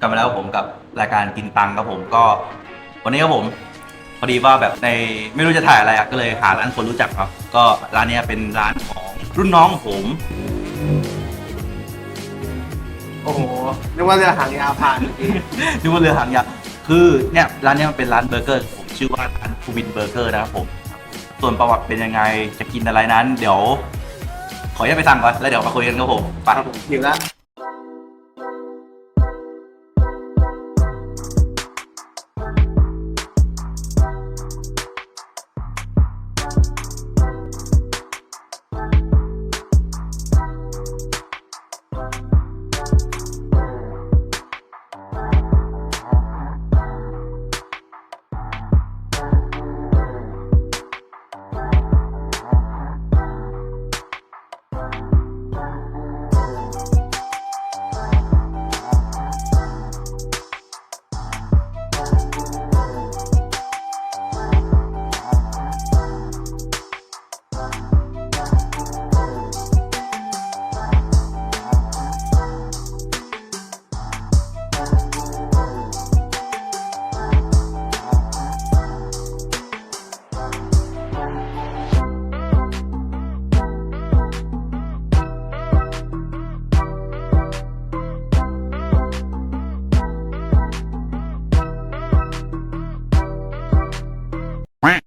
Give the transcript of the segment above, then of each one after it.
กลับมาแล้วผมกับรายการกินตังครับผมก็ วันนี้ครับผมพอดีว่าแบบในไม่รู้จะถ่ายอะไรอะก็เลยหาร้านคนรู้จักครับ ก็ร้านเนี้ยเป็นร้านของรุ่นน้องผม โอ้โหนึกว่าเรือหางยาวผ่านเมื่อกี้ชื่อว่าเรือหางยาวคือเนี่ยร้านเนี้ยมันเป็นร้านเบอร์เกอร์ผมชื่อว่าร้านคูบินเบอร์เกอร์นะครับผม ส่วนประวัติเป็นยังไงจะกินอะไรนั้น เดี๋ยว ขออนุญาตไปสั่งก่อนแล้วเดี๋ยวมาคุยกันครับผมไป ครับผมหิวแล้ว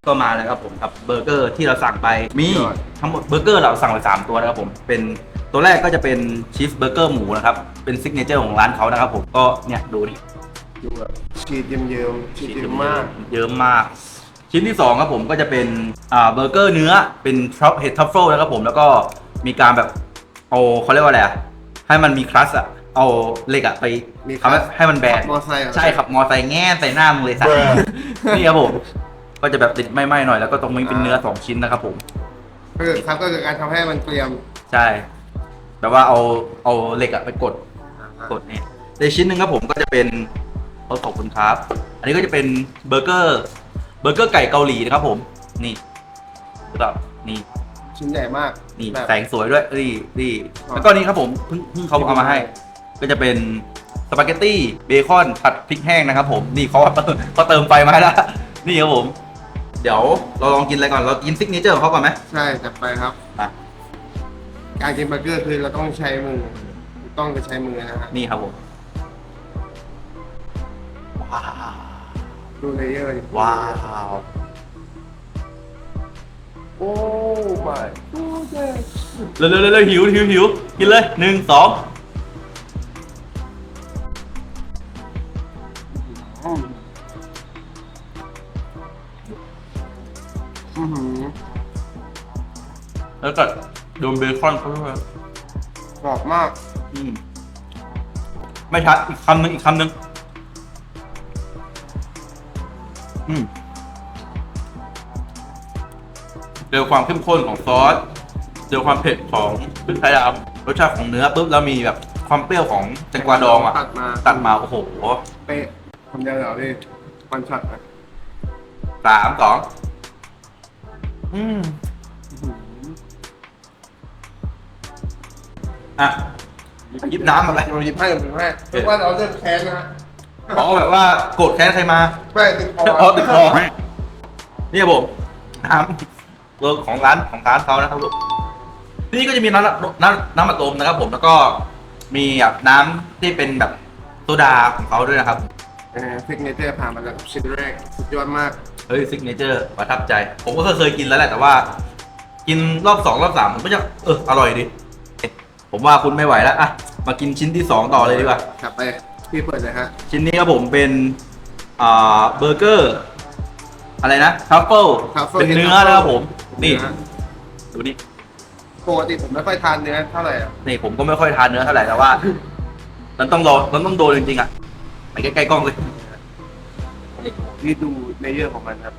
ก็มาแล้วครับผมกับเบอร์เกอร์ที่เราสั่งไปมีทั้งหมดเบอร์เกอร์เราสั่งไปสามตัวนะครับผมเป็นตัวแรกก็จะเป็นชีสเบอร์เกอร์หมูนะครับเป็นซิกเนเจอร์ของร้านเขานะครับผมก็เนี่ยดูดิดูแบบชีสเยิ้มๆชีสเยิ้มมากเยอะมากชิ้นที่สองครับผมก็จะเป็นอ่าเบอร์เกอร์เนื้อเป็นทรัฟเห็ดทัฟเฟิลนะครับผมแล้วก็มีการแบบเอาเขาเรียกว่าอะไรอะให้มันมีคลัสอะเอาเหล็กอะไปมีทำให้ให้มันแบนขับมอไซค์เหรอใช่ขับมอไซค์แง่ใส่หน้ามึงเลยสัตว์นี่ครับผม ก็จะแบบติดไหม้ๆหน่อยแล้วก็ตรงนี้เป็นเนื้อสองชิ้นนะครับผมก็คือครับก็คือการทำให้มันเกรียมใช่แบบว่าเอาเอาเหล็กอะไปกด กดเนี่ยในชิ้นหนึ่งครับผมก็จะเป็นโอ้ขอบคุณครับ อันนี้ก็จะเป็นเบอร์เกอร์เบอร์เกอร์ไก่เกาหลีนะครับผม นี่แบบนี่ชิ้นใหญ่มากนี่แบบ แสงสวยด้วยนี่นี่อ๋อ แล้วก็นี่ครับผมเพิ่งเพิ่งเขาเอามาให้ ก็จะเป็นสปาเกตตี้เบคอนผัดพริกแห้งนะครับผมนี่เขาเขาเติมไฟมาให้แล้วนี่ครับผม เดี๋ยวเราลองกินอะไรก่อน เรากินซิกเนเจอร์ของเขาก่อนไหมใช่จัดไปครับ อะการกินเบอร์เกอร์คือเราต้องใช้มือ ต้องไปใช้มือนะฮะนี่ครับผมว้าวดูเลเยอร์ดิว้าวโอ้ my goodness เร็วเร็วเร็วหิวหิวหิวกินเลยหนึ่งสอง นเบคอนเขาด้วยกรอบมาก อืมไม่ชัดอีกคำหนึ่งอีกคำหนึ่งอืมเจอความเข้มข้นของซอสเจอความเผ็ดของพริกไทยดำรสชาติของเนื้อปุ๊บแล้วมีแบบความเปรี้ยวของแตงกวาดองอะ ตัดมาตัดมาโอ้โหเป๊ะทำยาวๆดิวันช็อตนะสามสองอืม อะหยิบน้ำมาไปเราหยิบให้หยิบให้เพราะว่าเราเริ่มแค้นนะฮะขอแบบว่าโกรธแค้นใครมาไม่ติดคออ๋อติดคอนี่ครับผมน้ำเวิร์กของร้านของร้านเขานะครับผมที่นี่ก็จะมีน้ำน้ำน้ำอัดลมนะครับ ผมแล้วก็มีแบบน้ำที่เป็นแบบโซดาของเขาด้วยนะครับฟิกเนเจอร์ผ่านมาแล้วครับชิ้นแรกสุดยอดมากเฮ้ยซิกเนเจอร์ประทับใจ ผมก็เคยกินแล้วแหละแต่ว่า กินรอบสองรอบสามผมก็จะเอออร่อยดี ผมว่าคุณไม่ไหวแล้วอะมากินชิ้นที่สองต่อเลยดีกว่ากลับไปพี่เปิดเลยฮะชิ้นนี้ครับผมเป็นอ่าเบอร์เกอร์อะไรนะทัฟเฟิล Truffle เป็นเนื้อ Truffle นะครับผม นี่เนื้อดูนี่ปกติผมไม่ค่อยทานเนื้อเท่าไหร่อะนี่ผมก็ไม่ค่อยทานเนื้อเท่าไหร่แต่ว่า มันต้องรอมันต้องโดนจริงๆอะไปใกล้ๆกล้องเลยนี่ดูเลเยอร์ของมันครับ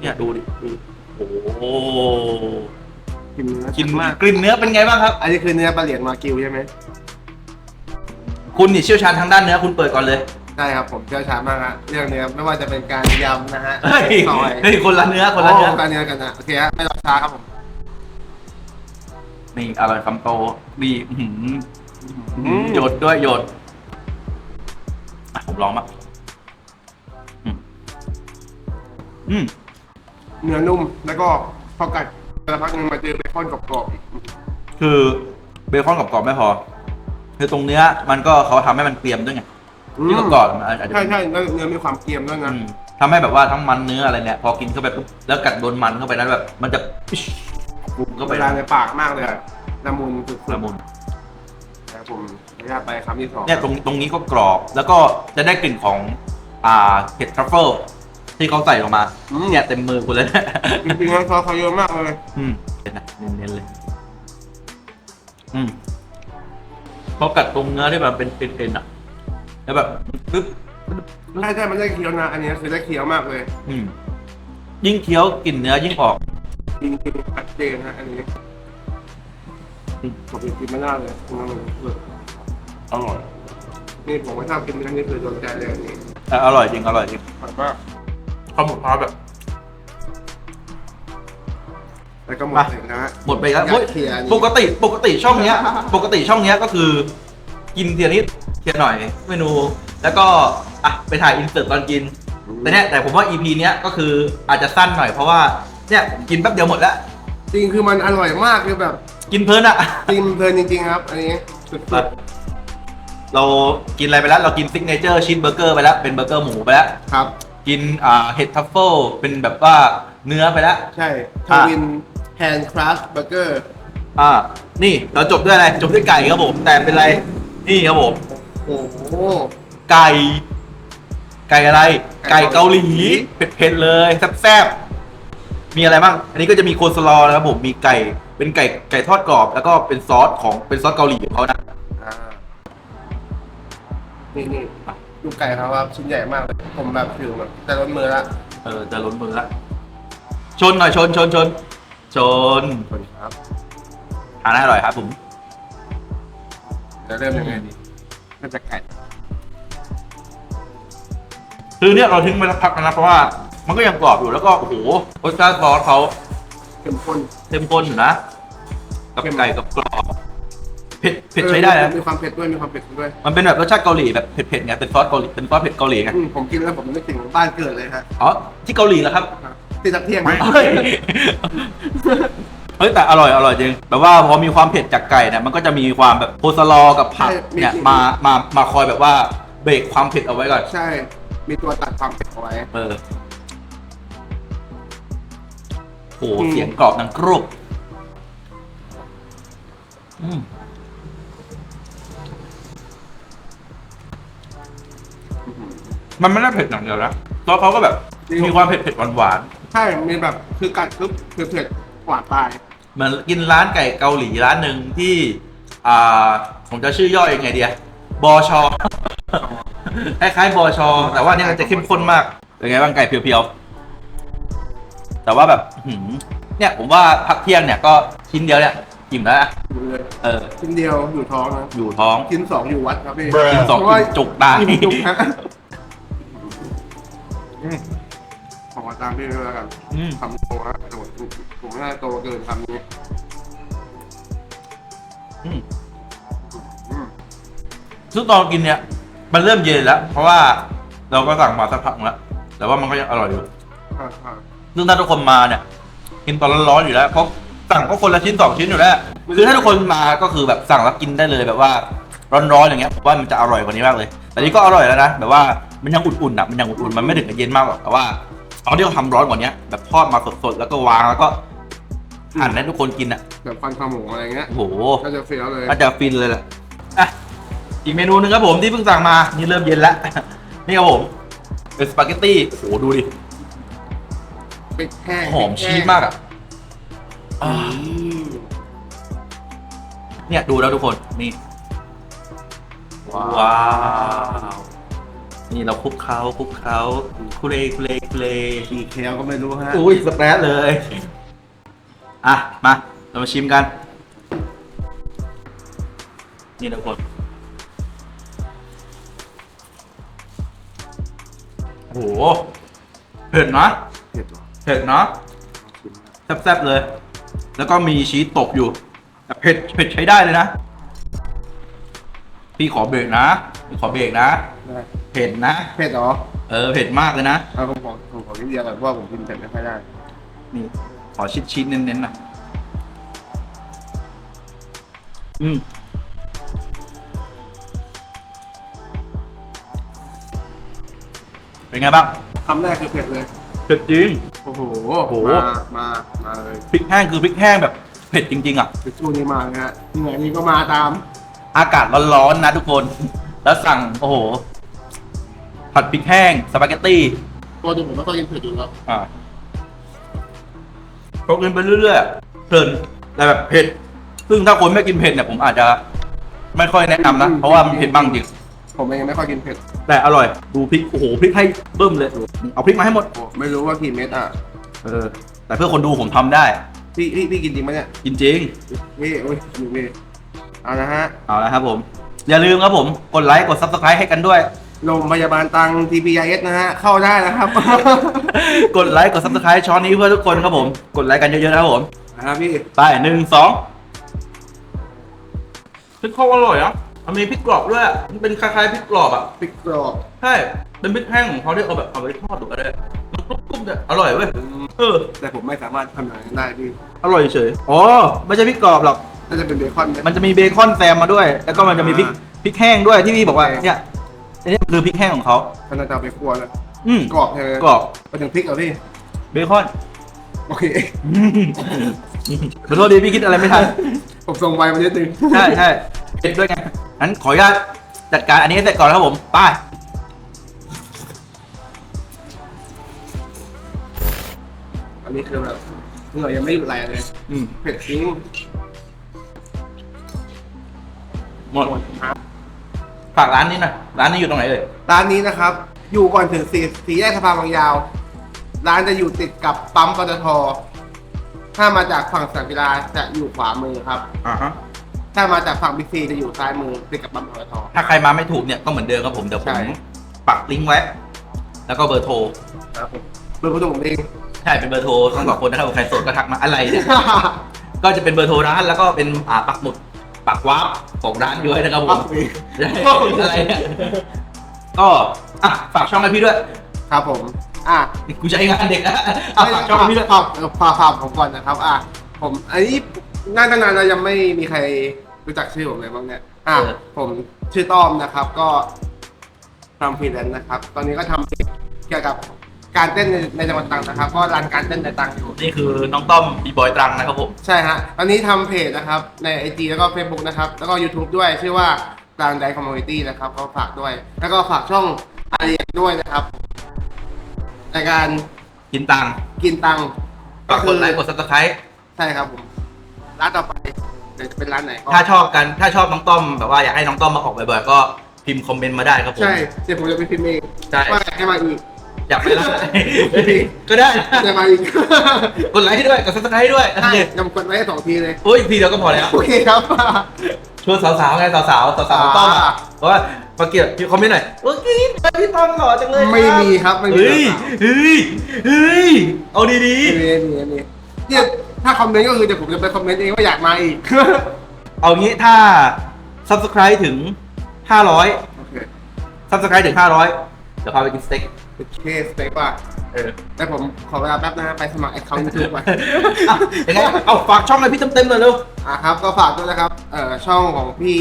เนี่ยดูดิดูโอ้โห กินเนื้อกินมากกลิ่นเนื้อเป็นไงบ้างครับ อันนี้คือเนื้อปลาเหลียนมากิวใช่ไหมคุณนี่เชี่ยวชาญทางด้านเนื้อคุณเปิดก่อนเลยได้ครับผมเชี่ยวชาญมากฮะเรื่องเนื้อไม่ว่าจะเป็นการยำนะฮะเฮ้ยซอยเฮ้ยคนละเนื้อคนละเนื้อการเนื้อกันนะโอเคฮะไม่รอช้าครับผมนี่อร่อยคำโตนี่อื้อหืออืมหยดด้วยหยดอะผมลองมาอืมอืม เนื้อนุ่มแล้วก็พอกัด สักพักหนึงมาเจอเบคอนกรอบๆอีกคือเบคอนกรอบๆไม่พอ คือตรงเนื้อมันก็เขาทำให้มันเกรียมด้วยไงที่กรอบๆมันอาจจะใช่ใช่แล้วเนื้อมีความเกรียมด้วยนะ อืมทำให้แบบว่าทั้งมันเนื้ออะไรเนี่ย พอกินเข้าไปปุ๊บแล้วกัดโดนมันเข้าไปนั้นแบบ มันจะปิ๊ชปุ๊บเข้าไปเวลาในปากมากเลยอะละมุนสุดๆละมุนนะครับผมขออนุญาตไปคำที่สองเนี่ยตรงตรงนี้ก็กรอบ แล้วก็จะได้กลิ่นของ อ่าเห็ดทรัฟเฟิล ที่เขาใส่ลงมาเนี่ยเต็มมือคุณเลยนะจริงๆแล้วซอสเขาเยอะมากเลยอืมเห็นนะเน้นๆเลย อืมพอกัดตรงเนื้อที่แบบเป็นเป็นเอ็นอะแล้วแบบปึ๊บใช่ใช่มันได้เคี้ยวนะ อันนี้คือได้เคี้ยวมากเลยอืม ยิ่งเคี้ยวกลิ่นเนื้อยิ่งออก จริงๆชัดเจนนะอันนี้ผมกินไม่ได้เลยมันคืออร่อย นี่ผมไม่ชอบกินเนื้อนี่คือโดนใจเลยอันนี้แต่อร่อยจริงอร่อยจริงแบบว่า ข้าวหมกพร้าวแบบ แล้วก็หมดเลยนะฮะหมดไปแล้วอยากโอ้ยเคลียร์อันนี้ปกติปกติช่องเนี้ย ปกติช่องเนี้ยก็คือ กินเทียนิดเทียหน่อยเมนู แล้วก็อะไปถ่ายอินเสิร์ตตอนกิน แต่เนี้ยแต่ผมว่า EP เนี้ยก็คืออาจจะสั้นหน่อยเพราะว่าเนี่ยผมกินแป๊บเดียวหมดแล้ว จริงคือมันอร่อยมากคือแบบกินเพลินอะกินเพลินจริง ๆ ครับ อันนี้สุดแบบเรากินอะไรไปแล้ว เรากินซิกเนเจอร์ชีสเบอร์เกอร์ไปแล้ว เป็นเบอร์เกอร์หมูไปแล้ว ๆครับ กินอ่าเห็ดทัฟเฟิลเป็นแบบว่าเนื้อไปแล้ว ใช่ทอะวินแฮนด์คราฟเบอร์เกอร์อ่า นี่เราจบด้วยอะไร จบด้วยไก่ครับผม แต่เป็นอะไร นี่ครับผม โอ้โห ไก่ ไก่อะไร ไก่ไก่เกาเกาหหลีลี เผ็ดๆเลย แซ่บๆ มีอะไรบ้าง อันนี้ก็จะมีโคสลอนะครับผม มีไก่ เป็นไก่ ไก่ทอดกรอบ แล้วก็เป็นซอสของ เป็นซอสเกาหลีของเขานะ อ่า นี่นี่ ลูกไก่เขาครับชิ้นใหญ่มากเลยผมแบบถือแบบแต่ล้นมือละเออจะล้นมือละชนหน่อยชนชนชนชนสวัสดีครับทานให้อร่อยครับผม จะเริ่มยังไงดีก็จะไก่คือเนี่ยเราทิ้งไปสักพักแล้วนะเพราะว่า มันก็ยังกรอบอยู่แล้วก็โอ้โหรสชาติซอสเขาเข้มข้นเข้มข้นอยู่นะกับเข้มไก่กับกรอบ เผ็ดเผ็ดใช้ได้เอนะอมีความเผ็ดด้วยมีความเผ็ดด้วยมันเป็นแบบรสชาติเกาหลีแบบเผ็ดๆไงเป็นซอสเกาหลีเป็นซอสเผ็ดเกาหลีไงอืมผมกินแล้วผมนึกถึงบ้านเกิดเลยฮะอ๋อที่เกาหลีแล้วครับที่ทักเที่ยงเฮ้ยเฮ้ยแต่อร่อยอร่อยจริงแบบว่าพอมีความเผ็ดจากไก่เนี่ยมันก็จะมีความแบบโคสลอกับผักเนี่ยมามามาคอยแบบว่าเบรกความเผ็ดเอาไว้ก่อนใช่ มีตัวตัดความเผ็ดเอาไว้เออโหเสียงกรอบดังกรุบอืม มันไม่ได้เผ็ดอย่างเดียวนะซอสเขาก็แบบมีความเผ็ดเผ็ดหวานหวานใช่มีแบบคือกัดปุ๊บคือเผ็ดกว่าตายๆเหมือนกินร้านไก่เกาหลีร้านหนึ่งที่อ่าผมจะชื่อย่อยังไงเดียบอชอคล้ายๆบอชอ แต่ว่าเนี่ยมันจะเข้มข้นมากเป็นไงบ้างไก่เพียวๆแต่ว่าแบบอื้อหือเนี่ยผมว่าพักเที่ยงเนี่ยก็ชิ้นเดียวเนี่ย อิ่มแล้วนะอยู่เลยเออ ชิ้นเดียวอยู่ท้องนะอยู่ท้อง ชิ้นสองอยู่วัดครับพี่ชิ้นสองเพราะว่ากินจุกได้ อิ่มจุกฮะอืมขอตามพี่ด้วยแล้วกันอืม คำโตฮะโตผมไม่น่าโตเกินคำนี้อืมอืมซึ่งตอนกินเนี่ย มันเริ่มเย็นแล้ว เพราะว่าเราก็สั่งมาสักพักแล้ว แต่ว่ามันก็ยังอร่อยอยู่ อ่าอ่าซึ่งถ้าทุกคนมาเนี่ย กินตอนร้อนๆอยู่แล้วเพราะ สั่งก็คนละชิ้นสองชิ้นอยู่แล้วคือถ้าทุกคนมาก็คือแบบสั่งแล้วกินได้เลยแบบว่าร้อนๆอย่างเงี้ยผมว่ามันจะอร่อยกว่านี้มากเลย แต่นี่ก็อร่อยแล้วนะแบบว่ามันยังอุ่นๆอะมันยังอุ่นๆมันไม่ถึงกับเย็นมากหรอกแต่ว่าตอนที่เขาทำร้อนกว่านี้แบบทอดมาสดๆแล้วก็วางแล้วก็หั่นให้ทุกคนกินอะแบบฟันขาหมูอะไรเงี้ยโอ้โหก็จะเฟี้ยวเลยน่าจะฟินเลยแหละอะอีกเมนูหนึ่งครับผมที่เพิ่งสั่งมานี่เริ่มเย็นแล้วนี่ครับผมเป็นสปาเกตตี้โอ้โหดูดิเป็ดแห้งหอมชีสมากอะ อือ่ามเนี่ยดูแล้วทุกคนนี่ว้าวนี่เราคลุกเขาคลุกเขาคุเลคุเลคุเลกี่แคลก็ไม่รู้ฮะอุ้ยสแปรดเลย อะ มาเรามาชิมกัน นี่ทุกคนโอ้โหเผ็ดนะเผ็ดเหรอเผ็ดนะแซ่บๆเลย แล้วก็มีชีสตกอยู่แต่เผ็ดเผ็ดใช้ได้เลยนะ พี่ขอเบรกนะพี่ขอเบรกนะ ได้เผ็ดผ็ดนะ เผ็ดเหรอเออเผ็ดมากเลยนะ เอาผมขอผมขอนิดเดียวก่อนเพราะว่าผมกินเผ็ดไม่ค่อยได้นี่ ขอชิดชิดๆเน้นๆหน่อยอืม เป็นไงบ้าง คำแรกคือเผ็ดเลย เผ็ดจริงโอ้โห โอ้โห มา มา มาเลยพริกแห้งคือพริกแห้งแบบเผ็ดจริง ๆอะคือช่วงนี้มานะฮะเหนื่อยนี่ก็มาตาม อากาศร้อนๆนะทุกคน แล้วสั่งโอ้โห ผัดพริกแห้งสปาเกตตี้ ตัวจริงผมไม่ค่อยกินเผ็ดอยู่แล้วอ่าพกกินไปเรื่อยๆอะเพลินแต่แบบเผ็ด ซึ่งถ้าคนไม่กินเผ็ดเนี่ยผมอาจจะ ไม่ค่อยแนะนำนะ เพราะว่ามันเผ็ดบ้างจริง ผมเองไม่ค่อยกินเผ็ด แต่อร่อย ดูพริก โอ้โห พริกให้เบิ่มเลย เอาพริกมาให้หมด โอ้ไม่รู้ว่ากี่เม็ดอะ เออ แต่เพื่อคนดูผมทำได้ พี่พี่พี่กินจริงไหมเนี่ยจริงพี่อุ้ยหนึ่งพี่เอานะฮะ ๆเอาละครับผม อย่าลืมครับผม กดไลค์ กด subscribe ให้กันด้วย โรงพยาบาลตัง TPIS นะฮะ เข้าได้นะครับ กดไลค์ กด subscribe ช้อนนี้เพื่อทุกคนครับผม กดไลค์กันเยอะๆนะครับผม นะครับพี่ ไปหนึ่งสอง พริกเขาอร่อยอะ มันมีพริกกรอบด้วยมันเป็นคล้ายๆพริกกรอบอะพริกกรอบใช่เป็นพริกแห้งของเขาที่เอาแบบเอาไปทอดหรืออะไรมันกรุบๆเนี่ยอร่อยเว้ยเออแต่ผมไม่สามารถทำอย่างนั้นได้พี่อร่อยเฉยอ๋อไม่ใช่พริกกรอบหรอก น่าจะเป็นเบคอนไหม มันจะมีเบคอนแซมมาด้วย แล้วก็มันจะมีพริกอ่า พริกแห้งด้วยที่พี่บอกว่าโอเคเนี่ยอันนี้คือพริกแห้งของเขาก็น่าจะเอาไปคั่วเลยอืมกรอบใช่ไหมกรอบไปถึงพริกเหรอพี่เบคอนโอเค ขอโทษดีพี่คิดอะไรไม่ทันผมส่งไวมานิดนึงใช่ใช่เผ็ดด้วยไง งั้นขออนุญาตจัดการอันนี้ให้เสร็จก่อนนะครับผม ไป้ายอันนี้คือแบบเหงื่อยังไม่หยุดไหลเลย อืม เผ็ดจริงหมดหมด ครับ ฝากร้านนี้หน่อย ร้านนี้อยู่ตรงไหนเอ่ยร้านนี้นะครับ อยู่ก่อนถึงสี่สี่แยกสะพานบางยาว ร้านจะอยู่ติดกับปั๊มปตท ถ้ามาจากฝั่งสนามกีฬาจะอยู่ขวามือครับ อ่าฮะ ถ้ามาจากฝั่งบิ๊กซีจะอยู่ซ้ายมือติดกับปั๊มปตท ถ้าใครมาไม่ถูกเนี่ยก็เหมือนเดิมครับผมเดี๋ยวผใช่ มปักลิงก์ไว้ แล้วก็เบอร์โทร ครับผมเบอร์โทรผมเอง ใช่เป็นเบอร์โทรต้องบอกคนนะครับว่าใครสดก็ทักมาอะไรเนี่ย ก็จะเป็นเบอร์โทรร้านแล้วก็เป็นอ่าปักหมุดปักวาร์ปของร้านด้วยนะครับผมอะไรเนี่ยก็อะฝากช่องให้พี่ด้วยครับผม อะ กูใช้งานเด็กนะอะฝากช่องให้พี่ด้วย ฝากฝากฝากผมก่อนนะครับ อะ ผม อันนี้ น่าจะนานแล้วยังไม่มีใครรู้จักชื่อผมเลยบ้างเนี่ยอะผมชื่อต้อมนะครับ ก็ทำฟรีแลนซ์นะครับ ตอนนี้ก็ทำเกี่ยวกับการเต้นในในจังหวัดตรังนะครับ ก็รันการเต้นในตรังอยู่ นี่คือน้องต้อมบีบอยตรังนะครับผม ใช่ฮะ ตอนนี้ทำเพจนะครับ ใน IG แล้วก็ Facebook นะครับ แล้วก็ YouTube ด้วย ชื่อว่าตรังไดคอมมูนิตี้นะครับก็ฝากด้วย แล้วก็ฝากช่องอาเรียด้วยนะครับในการกินตังค์กินตังค์ฝากกดไลค์กดซับสไครต์ใช่ครับผม ร้านต่อไปเดี๋ยวจะเป็นร้านไหนก็ถ้าชอบกันถ้าชอบน้องต้อมแบบว่าอยากให้น้องต้อมมาออกบ่อยๆก็พิมพ์คอมเมนต์มาได้ครับผม ใช่เดี๋ยวผมจะไปพิมพ์เองใช่ ว่าอยากให้มาอีก อยากไปร้านไหนก็ได้นะจะมาอีกกดไลค์ให้ด้วยกดซับสไครต์ให้ด้วยใช่จำกดไว้ให้สองทีเลย โอ้ยทีเดียวก็พอแล้ว โอเคครับ ชวนสาวๆไงสาวๆสาวๆของต้อมอ่าอะเพราะว่ามาเกียรติคอมเมนต์หน่อยโอ้ยพี่ต้อมหล่อจังเลยไม่มีครับไม่มีเฮ้ยเฮ้ยเฮ้ยเอาดีมีมีมีมีเนี่ย ถ้าคอมเมนต์ก็คือเดี๋ยวผมจะไปคอมเมนต์เองว่าอยากมาอีกๆเอางี้ถ้า subscribe ถึง 500 โอเค subscribe ถึง 500 เดี๋ยวพาไปกินสเต็กโอเคสเต็กว่าเออแต่ผมขอเวลาแป๊บนะฮะไปสมัครแอคเคาท์ยูทูบก่อนอะยังไงเอาฝากช่องเลยพี่เต็มๆเลยเร็ว อะครับก็ฝากด้วยนะครับเอ่อช่องของพี่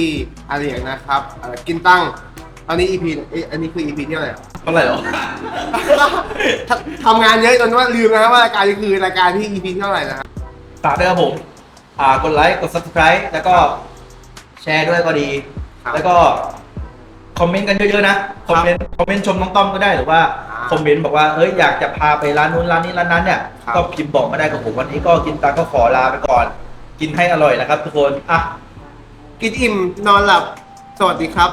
อาเลียงนะครับเอ่อกินตั้งตอนนี้ EP เอ๊ะอันนี้คือ EP ที่อะไหรอะเท่าไหร่หรอทำทำงานเยอะจนว่าลืมนะครับว่ารายการนี้คือรายการที่ EP ที่เท่าไหร่นะครับ ฝากด้วยครับผมอ่ากดไลค์กด subscribe แล้วก็แชร์ด้วยก็ดี ครับแล้วก็คอมเมนต์กันเยอะๆนะคอมเมนต์คอมเมนต์ชมน้องต้อมก็ได้หรือว่าอ่าคอมเมนต์บอกว่าเอ้ยอยากจะพาไปร้านนู้นร้านนี้ร้านนั้นเนี่ยครับ ก็พิมพ์บอกมาได้กับผมวันนี้ก็กินตาก็ขอลาไปก่อน กินให้อร่อยนะครับ ทุกคนอะ กินอิ่มนอนหลับ สวัสดีครับ